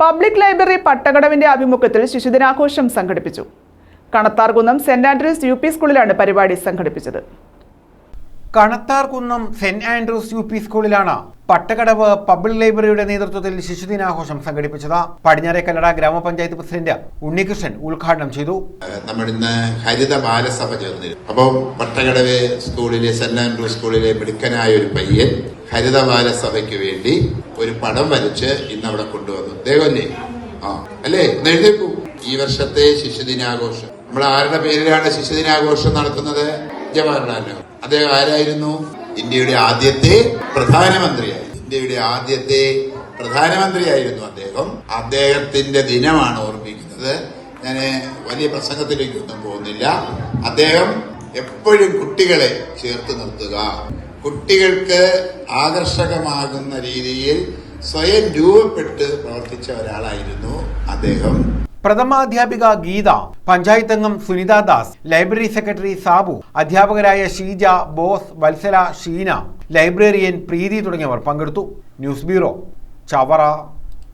Public library പട്ടകടവിന്റെ ആഭിമുഖ്യത്തിൽ ശിശുദിനാഘോഷം സംഘടിപ്പിച്ചു. Kanatharkunnam Saint Andrews U P സ്കൂളിലാണ് പരിപാടി സംഘടിപ്പിച്ചത്. Kanatharkunnam Saint Andrews U P സ്കൂളിലാണ് പട്ടകടവ് പബ്ലിക് ലൈബ്രറിയുടെ നേതൃത്വത്തിൽ ശിശുദിനാഘോഷം സംഘടിപ്പിച്ചത്. പടിഞ്ഞാറെ കല്ലട ഗ്രാമപഞ്ചായത്ത് പ്രസിഡന്റ് ഉണ്ണികൃഷ്ണൻ ഉദ്ഘാടനം ചെയ്തു. നമ്മൾ ഇന്ന് ഹരിത ബാലസഭ ചേർന്നിരുന്നു. അപ്പോൾ പട്ടകടവ് സ്കൂളിലെ സെന്റ് ആൻഡ്രൂസ് സ്കൂളിലെ മിടുക്കനായ ഒരു പയ്യൻ ഹരിത സഭയ്ക്ക് വേണ്ടി ഒരു പടം വരച്ച് ഇന്ന് അവിടെ കൊണ്ടുവന്നു ദേവല്ലേ ആ അല്ലേ? ഒന്ന് എഴുതിപ്പോ ഈ വർഷത്തെ ശിശുദിനാഘോഷം നമ്മൾ ആരുടെ പേരിലാണ് ശിശുദിനാഘോഷം നടത്തുന്നത്? ജവഹർലാൽ അദ്ദേഹം ആരായിരുന്നു? ഇന്ത്യയുടെ ആദ്യത്തെ പ്രധാനമന്ത്രിയായി ഇന്ത്യയുടെ ആദ്യത്തെ പ്രധാനമന്ത്രിയായിരുന്നു അദ്ദേഹം. അദ്ദേഹത്തിന്റെ ദിനമാണ് ഓർമ്മിക്കുന്നത്. ഞാൻ വലിയ പ്രസംഗത്തിലേക്കൊന്നും പോകുന്നില്ല. അദ്ദേഹം എപ്പോഴും കുട്ടികളെ ചേർത്ത് നിർത്തുക. കുട്ടികൾക്ക് ആകർഷകമാകുന്ന രീതിയിൽ സ്വയം രൂപപ്പെട്ട് പ്രവർത്തിച്ച ഒരാളായിരുന്നു അദ്ദേഹം. പ്രഥമാധ്യാപിക ഗീത പഞ്ചായത്ത് അംഗം സുനിത ദാസ് ലൈബ്രറി സെക്രട്ടറി സാബു അധ്യാപകരായ ഷീജ ബോസ് വത്സല ഷീന ലൈബ്രറിയൻ പ്രീതി തുടങ്ങിയവർ പങ്കെടുത്തു. News bureau Chavara.